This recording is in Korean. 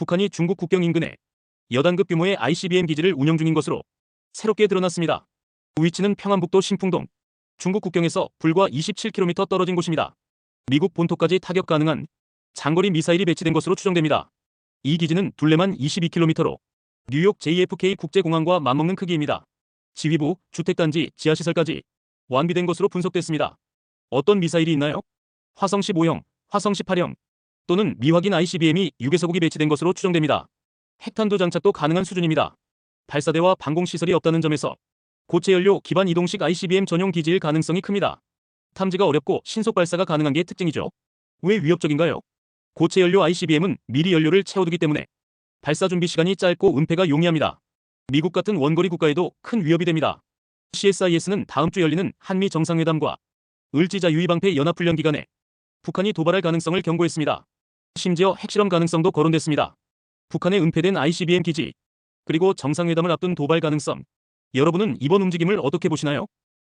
북한이 중국 국경 인근에 여단급 규모의 ICBM 기지를 운영 중인 것으로 새롭게 드러났습니다. 위치는 평안북도 신풍동, 중국 국경에서 불과 27km 떨어진 곳입니다. 미국 본토까지 타격 가능한 장거리 미사일이 배치된 것으로 추정됩니다. 이 기지는 둘레만 22km로 뉴욕 JFK 국제공항과 맞먹는 크기입니다. 지휘부, 주택단지, 지하시설까지 완비된 것으로 분석됐습니다. 어떤 미사일이 있나요? 화성 15형, 화성 18형 또는 미확인 ICBM이 6에서국이 배치된 것으로 추정됩니다. 핵탄두 장착도 가능한 수준입니다. 발사대와 방공시설이 없다는 점에서 고체 연료 기반 이동식 ICBM 전용 기지일 가능성이 큽니다. 탐지가 어렵고 신속 발사가 가능한 게 특징이죠. 왜 위협적인가요? 고체 연료 ICBM은 미리 연료를 채워두기 때문에 발사 준비 시간이 짧고 은폐가 용이합니다. 미국 같은 원거리 국가에도 큰 위협이 됩니다. CSIS는 다음 주 열리는 한미 정상회담과 을지자 유의방패 연합훈련 기간에 북한이 도발할 가능성을 경고했습니다. 심지어 핵실험 가능성도 거론됐습니다. 북한의 은폐된 ICBM 기지, 그리고 정상회담을 앞둔 도발 가능성. 여러분은 이번 움직임을 어떻게 보시나요?